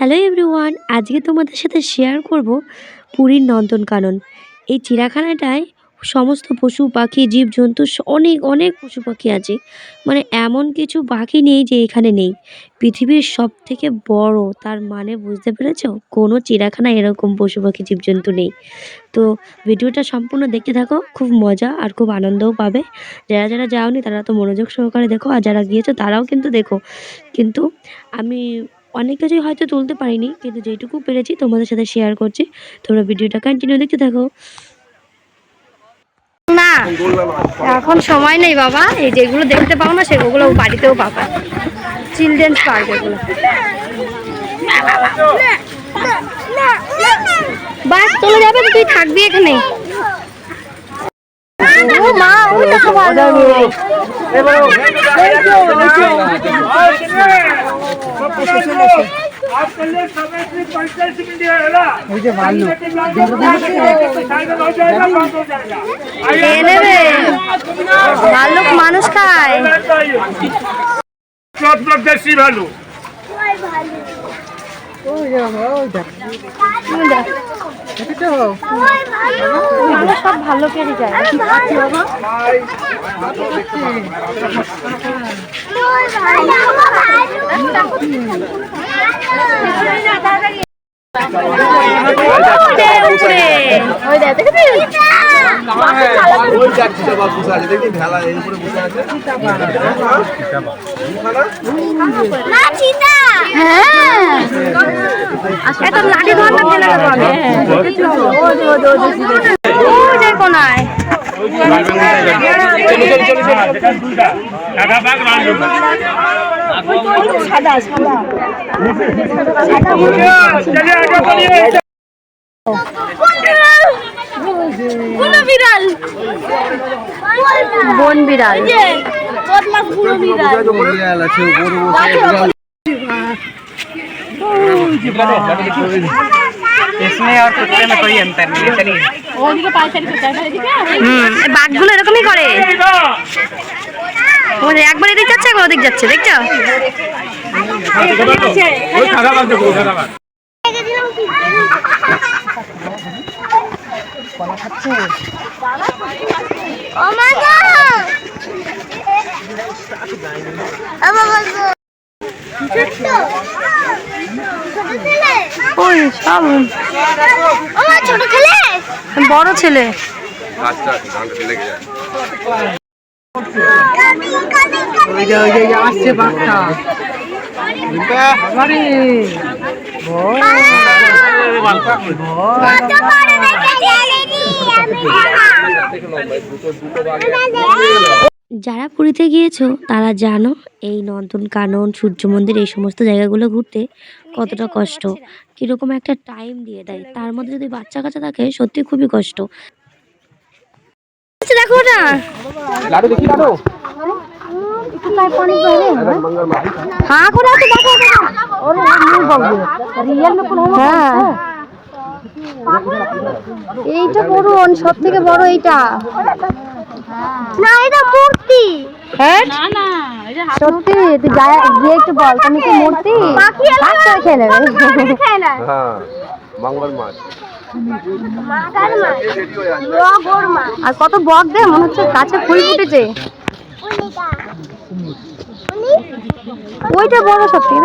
Hello everyone আজকে তোমাদের সাথে শেয়ার করব পুরীর নন্দনকানন। এই চিড়িয়াখানাটায় সমস্ত পশু পাখি, জীবজন্তু অনেক অনেক পশু পাখি আছে। মানে এমন কিছু পাখি নেই যে এখানে নেই। পৃথিবীর সব থেকে বড়, তার মানে বুঝতে পেরেছ? কোনো চিড়িয়াখানায় এরকম পশু পাখি, জীবজন্তু নেই। তো ভিডিওটা সম্পূর্ণ দেখতে থাকো, খুব মজা আর খুব আনন্দও পাবে। যারা যারা যাওনি তারা তো মনোযোগ সহকারে দেখো, আর যারা গিয়েছো তারাও কিন্তু দেখো। কিন্তু আমি অনেক কিছুই হয়তো তুলতে পারিনি কিন্তু যেটুকু পেরেছি তোমাদের সাথে শেয়ার করছি তোমরা ভিডিওটা কন্টিনিউ দেখতে থাকো না এখন সময় নেই বাবা এই যেগুলো দেখতে পাও না সেগুলো বাড়িতেও পাবা চিলড্রেন্স পার্ক এগুলো বাস চলে যাবে তুই থাকবি এখানে ও মা ওটা তো ভালো ওই যে ভালো খেয়ে নেবে ভাল্লুক মানুষ খায় দেশি ভালো ওই যে সব ভালো কেটে যায়। ভেলা এর উপরে বসে আছে হ্যাঁ। এত লাঠি ধর না ফেলে দেবো আমি ও যে কোনায় কোন বিড়াল বন বিড়াল আছে বিড়াল इसमें और कुत्ते में कोई अंतर नहीं है चलिए হুম এই বাঘগুলো এরকমই করে ও যে একবার এদিক যাচ্ছে একবার ওদিক যাচ্ছে দেখছো ও মা গো ওই সব ছোট ছেলে? বড় ছেলে। আচ্ছা যে আসছে বাঘটা যারা পুরীতে গিয়েছো তারা জানো এই নন্দনকানন সূর্য মন্দির এই সমস্ত জায়গাগুলো ঘুরতে কতটা কষ্ট। কীরকম একটা টাইম দিয়ে দেয়। তার মধ্যে যদি বাচ্চা কাচ্চা থাকে সত্যি খুবই কষ্ট। আচ্ছা, দেখো না লাডু দেখি লাডু। হ্যাঁ হ্যাঁ। এইটা করুন সব থেকে বড় এইটা। না এটা মূর্তি। হ্যাঁ? সত্যি তুই যা গিয়ে একটু বল তুমি কি মূর্তি? পাখি নেবে হ্যাঁ বাংলার মাছ। আর কত বক দে মনে হচ্ছে কাছে ফুল ফুটেছে। ওইটা বড় দেখেছেন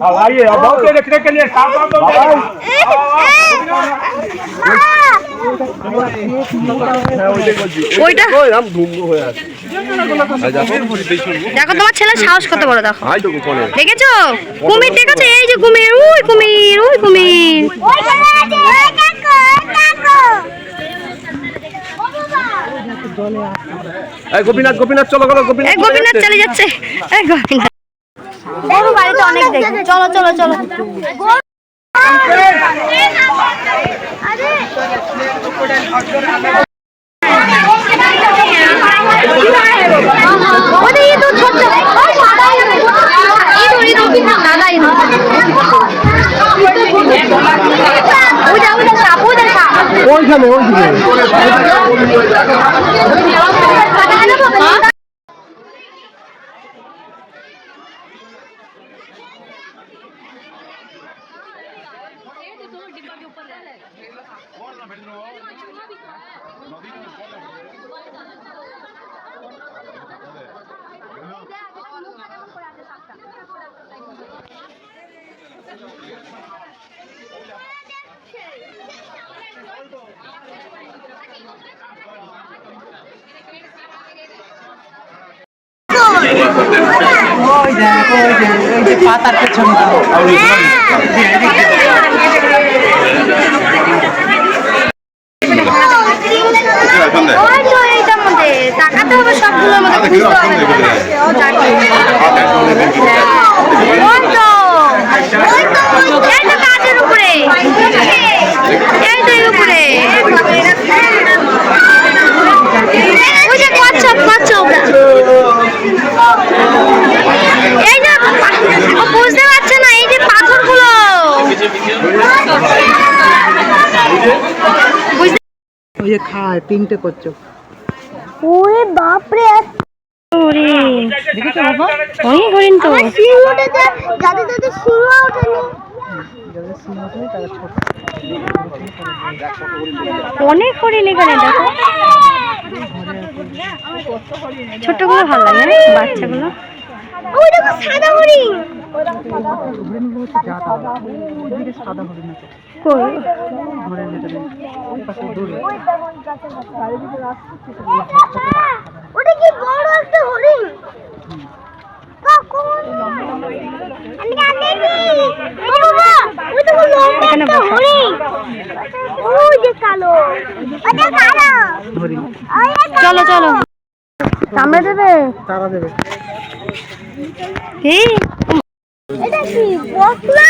अब आइए अब बहुत के रखने के लिए साफ साफ तो ওইটা ওই রাম ধুমরু হয়ে আছে আর দেখো দেখো তোমার ছেলে সাহস কত বড় দেখো হাই তো কোনে দেখেছো কুমির দেখেছো এই যে কুমির ওই কুমির ওই কুমির ওই জায়গায় আছে ওই দেখো দেখো এই গোপীনাথ গোপীনাথ চলো চলো এই গোপীনাথ গোপীনাথ চলে যাচ্ছে এই গোপীনাথ গরু বাড়িতে অনেক দেখি। চলো চলো চলো। আরে ওটা ইঁদুর ছোট্ট ওই সাদা ইঁদুর ইঁদুর ইঁদুর সাদা ইঁদুর ওইটা ওইটা সাপ ওইটা সাপ ওইখানে ওইখানে ওই দেখ ওই যে পাতার পেছনে ওই তো এইটার মধ্যে তাকাতে হবে সবগুলোর মধ্যে বুঝতে হবে ও তাকে ওই তো ওই তো এই তো কাঠের উপরে এই তো এর উপরে ওই যে কচ্ছপ কচ্ছপ এই যে ও বুঝতে পারছে না এই যে পাথরগুলো বুঝতে ওই যে খায় তিনটে করছ। ওরে বাপরে ওরে। দেখেছ বাবা? অনেক হরিণ তো। আমার সিং যাদের যাদের সিংহ ওঠেনি। ওঠে ছোট অনেক হরিণ এখানে দেখো। ছোটগুলো ভালো লাগে? বাচ্চাগুলো। ওই দেখো সাদা হরিণ। হরিণগুলো হচ্ছে সাদা হরিণ ওটা কি বড় একটা হরিণ এখানে চলো চলো। কামড়ে দেবে? তারা দেবে। কি? এটা কি বকলা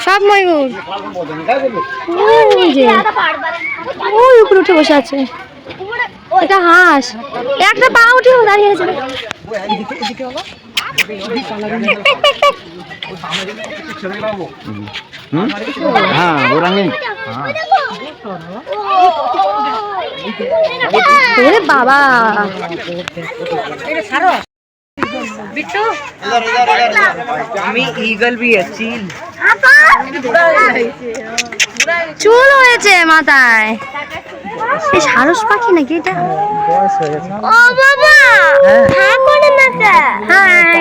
সব ময়ূর। ওই ওই উপরে উঠে বসে আছে। এটা হাঁস। একটা পা উঠেও দাঁড়িয়ে আছে। হ্যাঁ ওরাঙ্গি ওরে বাবা। আমি ইগল भी है চিল চুল হয়েছে মাথায়। এই সারস পাখি নাকি এটা? ও বাবা হ্যাঁ করে না হাই।